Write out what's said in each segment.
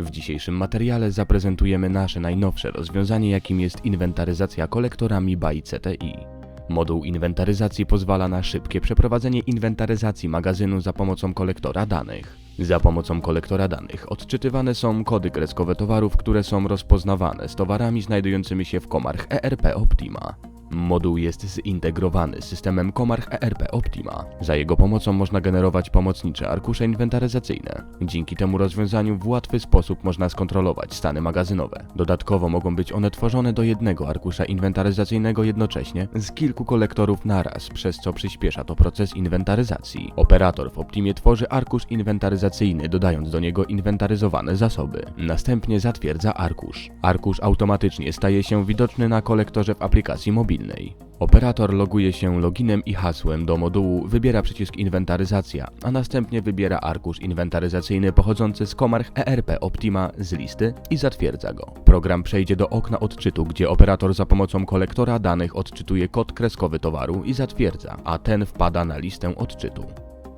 W dzisiejszym materiale zaprezentujemy nasze najnowsze rozwiązanie, jakim jest inwentaryzacja kolektorami by CTI. Moduł inwentaryzacji pozwala na szybkie przeprowadzenie inwentaryzacji magazynu za pomocą kolektora danych. Za pomocą kolektora danych odczytywane są kody kreskowe towarów, które są rozpoznawane z towarami znajdującymi się w komarch ERP Optima. Moduł jest zintegrowany z systemem Komarch ERP Optima. Za jego pomocą można generować pomocnicze arkusze inwentaryzacyjne. Dzięki temu rozwiązaniu w łatwy sposób można skontrolować stany magazynowe. Dodatkowo mogą być one tworzone do jednego arkusza inwentaryzacyjnego jednocześnie z kilku kolektorów naraz, przez co przyspiesza to proces inwentaryzacji. Operator w Optimie tworzy arkusz inwentaryzacyjny, dodając do niego inwentaryzowane zasoby. Następnie zatwierdza arkusz. Arkusz automatycznie staje się widoczny na kolektorze w aplikacji mobilnej. Operator loguje się loginem i hasłem do modułu, wybiera przycisk inwentaryzacja, a następnie wybiera arkusz inwentaryzacyjny pochodzący z komarch ERP Optima z listy i zatwierdza go. Program przejdzie do okna odczytu, gdzie operator za pomocą kolektora danych odczytuje kod kreskowy towaru i zatwierdza, a ten wpada na listę odczytu.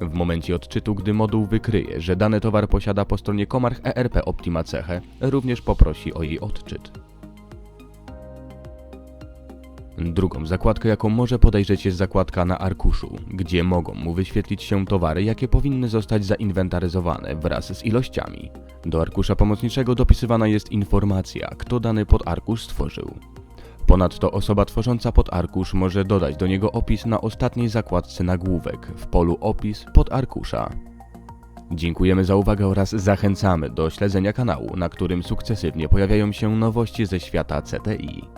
W momencie odczytu, gdy moduł wykryje, że dany towar posiada po stronie komarch ERP Optima cechę, również poprosi o jej odczyt. Drugą zakładkę, jaką może podejrzeć jest zakładka na arkuszu, gdzie mogą mu wyświetlić się towary, jakie powinny zostać zainwentaryzowane wraz z ilościami. Do arkusza pomocniczego dopisywana jest informacja, kto dany podarkusz stworzył. Ponadto osoba tworząca podarkusz może dodać do niego opis na ostatniej zakładce nagłówek w polu opis podarkusza. Dziękujemy za uwagę oraz zachęcamy do śledzenia kanału, na którym sukcesywnie pojawiają się nowości ze świata CTI.